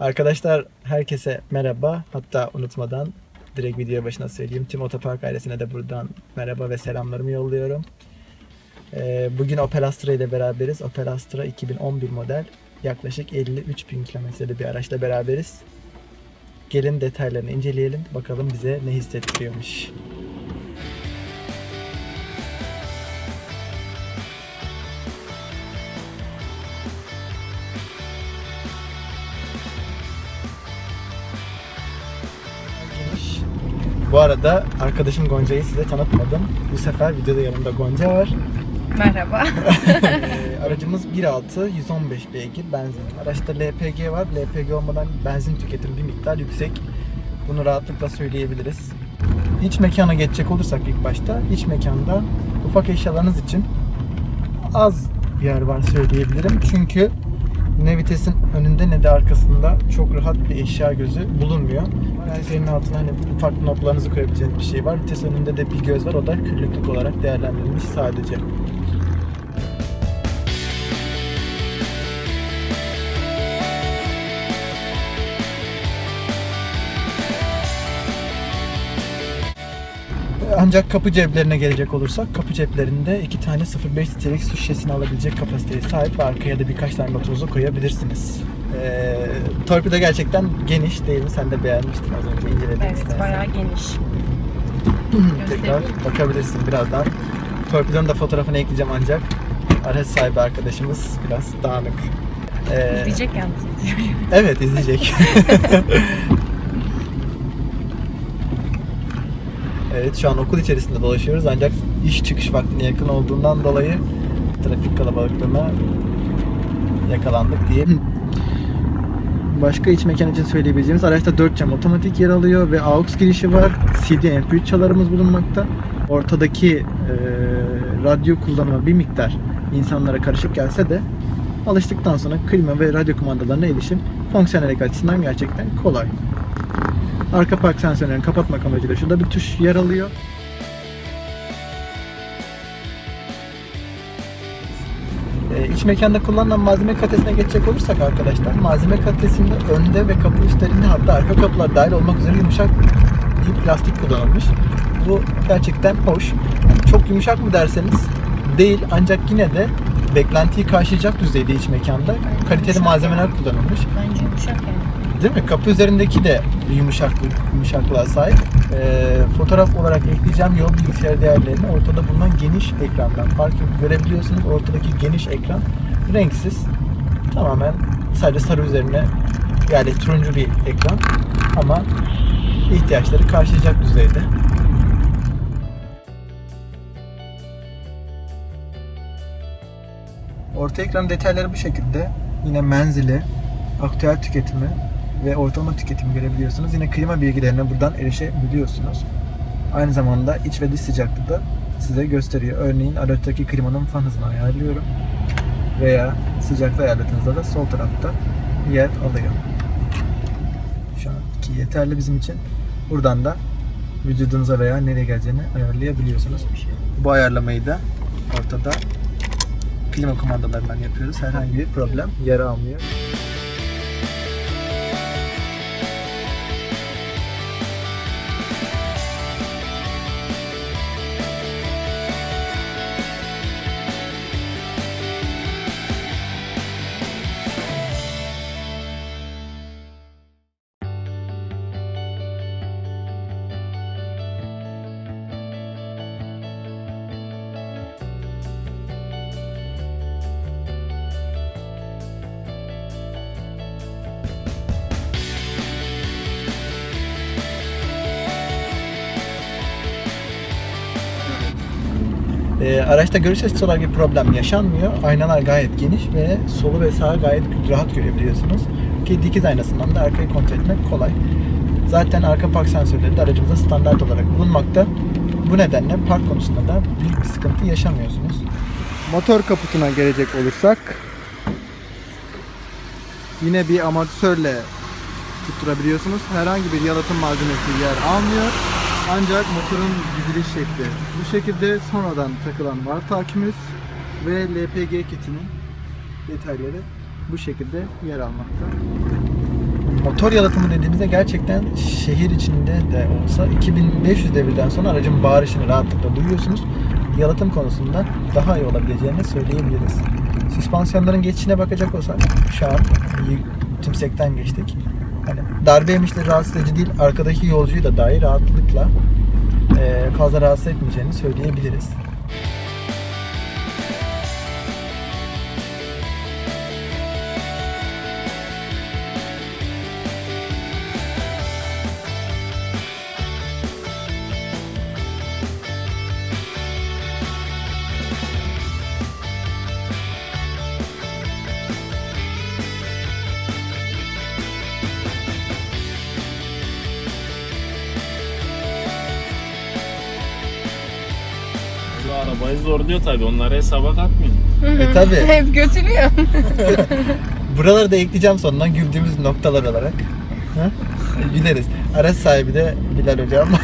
Arkadaşlar herkese merhaba. Hatta unutmadan direkt video başına söyleyeyim. Tüm otopark ailesine de buradan merhaba ve selamlarımı yolluyorum. Ee, bugün Opel Astra ile beraberiz. Opel Astra 2011 model. Yaklaşık 53 bin kilometrede bir araçla beraberiz. Gelin detaylarını inceleyelim. Bakalım bize ne hissettiriyormuş. Bu arada arkadaşım Gonca'yı size tanıtmadım. Bu sefer videoda yanımda Gonca var. Merhaba. Ee, aracımız 1.6 115 beygir benzin. Araçta LPG var. LPG olmadan benzin tüketimi bir miktar yüksek. Bunu rahatlıkla söyleyebiliriz. İç mekana geçecek olursak ilk başta iç mekanda ufak eşyalarınız için az yer var söyleyebilirim. Çünkü ne vitesin önünde ne de arkasında çok rahat bir eşya gözü bulunmuyor. Senin altına hani ufak notlarınızı koyabileceğiniz bir şey var. Vites önünde de bir göz var. O da küllüklük olarak değerlendirilmiş sadece. Ancak kapı ceplerine gelecek olursak kapı ceplerinde iki tane 0.5 litrelik su şişesini alabilecek kapasiteye sahip ve arkaya da birkaç tane notunuzu koyabilirsiniz. Ee, torpido gerçekten geniş değil mi? Sen de beğenmiştin az önce inceledin Evet, istersen. bayağı geniş. Tekrar bakabilirsin birazdan. Torpidonun da fotoğrafını ekleyeceğim ancak araç sahibi arkadaşımız biraz dağınık. Ee, İzleyecek yalnız. Evet izleyecek. evet şu an okul içerisinde dolaşıyoruz ancak iş çıkış vaktine yakın olduğundan dolayı trafik kalabalıklığına yakalandık diyelim. Başka iç mekan için söyleyebileceğimiz araçta 4 cam otomatik yer alıyor ve AUX girişi var. CD MP3 çalarımız bulunmakta. Ortadaki e, radyo kullanımı bir miktar insanlara karışık gelse de alıştıktan sonra klima ve radyo kumandalarına erişim fonksiyonellik açısından gerçekten kolay. Arka park sensörlerini kapatmak amacıyla şurada bir tuş yer alıyor. Ee, İç mekanda kullanılan malzeme kalitesine geçecek olursak arkadaşlar malzeme kalitesinde önde ve kapı üstlerinde hatta arka kapılar dahil olmak üzere yumuşak bir plastik kullanılmış. Bu gerçekten hoş. Çok yumuşak mı derseniz değil ancak yine de beklentiyi karşılayacak düzeyde iç mekanda kaliteli malzemeler kullanılmış. Bence yumuşak yani. Değil mi? Kapı üzerindeki de yumuşaklık, yumuşaklığa sahip. Ee, fotoğraf olarak ekleyeceğim yol bilgisayar değerlerini ortada bulunan geniş ekrandan fark görebiliyorsunuz. Ortadaki geniş ekran renksiz. Tamamen sadece sarı üzerine yani turuncu bir ekran ama ihtiyaçları karşılayacak düzeyde. Orta ekran detayları bu şekilde. Yine menzili, aktüel tüketimi ve ortalama tüketimi görebiliyorsunuz. Yine klima bilgilerine buradan erişebiliyorsunuz. Aynı zamanda iç ve dış sıcaklığı da size gösteriyor. Örneğin araçtaki klimanın fan hızını ayarlıyorum. Veya sıcaklığı ayarladığınızda da sol tarafta yer alıyor. Şu an iki yeterli bizim için. Buradan da vücudunuza veya nereye geleceğini ayarlayabiliyorsunuz. Bu ayarlamayı da ortada klima kumandalarından yapıyoruz. Herhangi bir problem yer almıyor. Ee, araçta görüş açısı olarak bir problem yaşanmıyor. Aynalar gayet geniş ve solu ve sağı gayet rahat görebiliyorsunuz. Ki dikiz aynasından da arkayı kontrol etmek kolay. Zaten arka park sensörleri de aracımızda standart olarak bulunmakta. Bu nedenle park konusunda da büyük bir sıkıntı yaşamıyorsunuz. Motor kaputuna gelecek olursak yine bir amortisörle tutturabiliyorsunuz. Herhangi bir yalıtım malzemesi yer almıyor. Ancak motorun diziliş şekli bu şekilde sonradan takılan var takimiz ve LPG kitinin detayları bu şekilde yer almakta. motor yalıtımı dediğimizde gerçekten şehir içinde de olsa 2500 devirden sonra aracın bağırışını rahatlıkla duyuyorsunuz. Yalıtım konusunda daha iyi olabileceğini söyleyebiliriz. Süspansiyonların geçişine bakacak olsak şu an tümsekten geçtik. Hani darbe yemişleri rahatsız edici değil. Arkadaki yolcuyu da dahi rahatlıkla fazla rahatsız etmeyeceğini söyleyebiliriz. Arabayı zorluyor tabii. Onları hesaba katmayın. E tabi. Hep götürüyor. Buraları da ekleyeceğim sonundan güldüğümüz noktalar olarak. Ha? Güleriz. Araç sahibi de Bilal hocam.